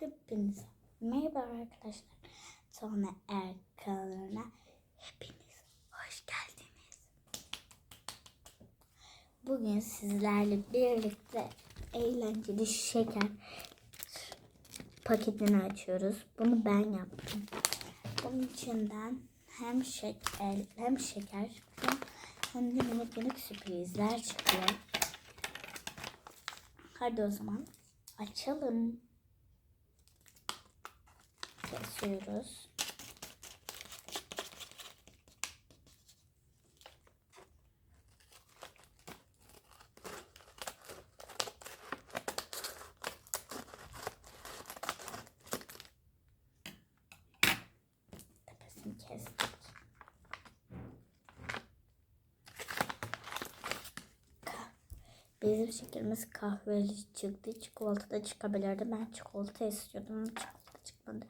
Hepinize merhaba arkadaşlar. Sonra Er kanalına hepiniz hoş geldiniz. Bugün sizlerle birlikte eğlenceli şeker paketini açıyoruz. Bunu ben yaptım. Bunun içinden hem şeker hem şeker hem de minik minik sürprizler çıkıyor. Hadi o zaman açalım. Kesiyoruz. Tepesini kestik. Bizim şekerimiz kahveli çıktı. Çikolata da çıkabilirdi. Ben çikolata istiyordum çikolata çıkmadı.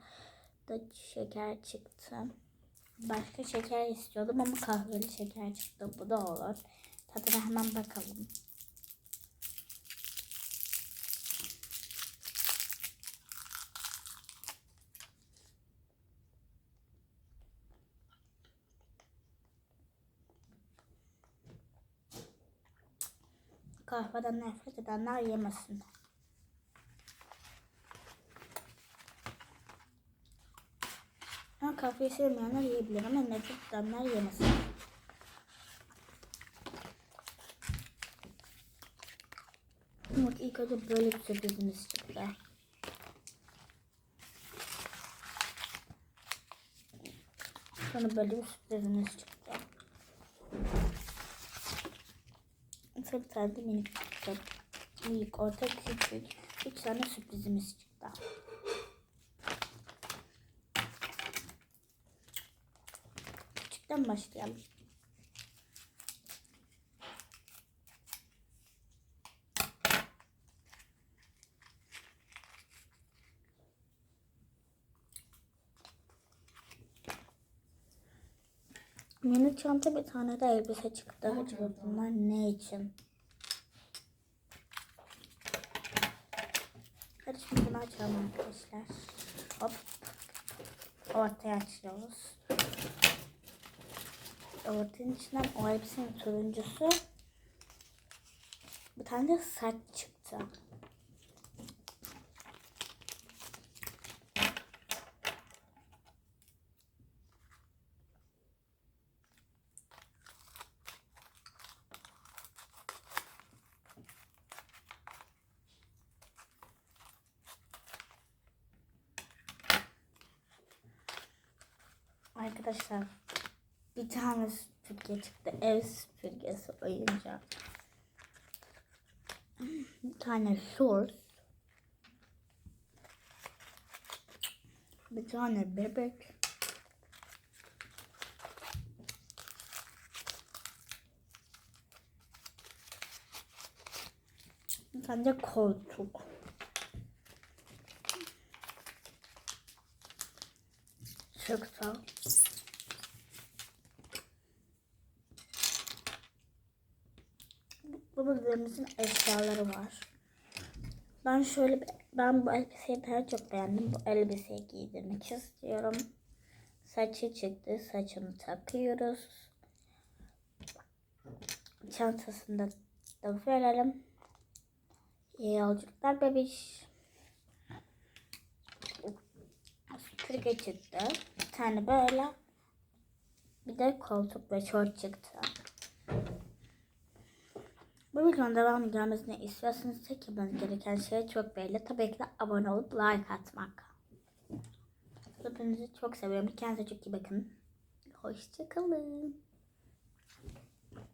Da şeker çıktı. Başka şeker istiyordum ama kahveli şeker çıktı. Bu da olur. Tadına hemen bakalım. Kahveden nefret edenler yemesin. Ama kahveyi sevmeyenler yiyebilir ama nefret edenler yemesin. Bak ilk önce böyle bir sürprizimiz çıktı. Sonra böyle bir sürprizimiz çıktı. Sonra bir tane de minik çıktı. Büyük, orta, küçük. Üç tane sürprizimiz çıktı. Küçükten başlayalım. Minik çanta bir tane de elbise çıktı. Acaba bunlar ne için? Hadi şimdi bunu açalım arkadaşlar. Hop. Ortaya açıyoruz. Ortanın içinden o elbisenin turuncusu. Bir tane de saç çıktı. Arkadaşlar bir tane süpürge çıktı. Ev süpürgesi oyuncak. Bir tane shorts. Bir tane bebek. Bir tane de koltuk. Çıktı. Üzerimizin eşyaları var. Ben şöyle ben bu elbiseyi daha çok beğendim. Bu elbiseyi giydirmek istiyorum. Saçı çıktı. Saçını takıyoruz. Çantasında da verelim. İyi yolculuklar bebiş. Süpürge çıktı. Bir tane böyle. Bir de koltuk ve şort çıktı. Bu videonun devamı gelmesini istiyorsanız tek yapmanız gereken şey çok belli. Tabii ki de abone olup like atmak. Hepinizi çok seviyorum. Kendinize çok iyi bakın. Hoşçakalın.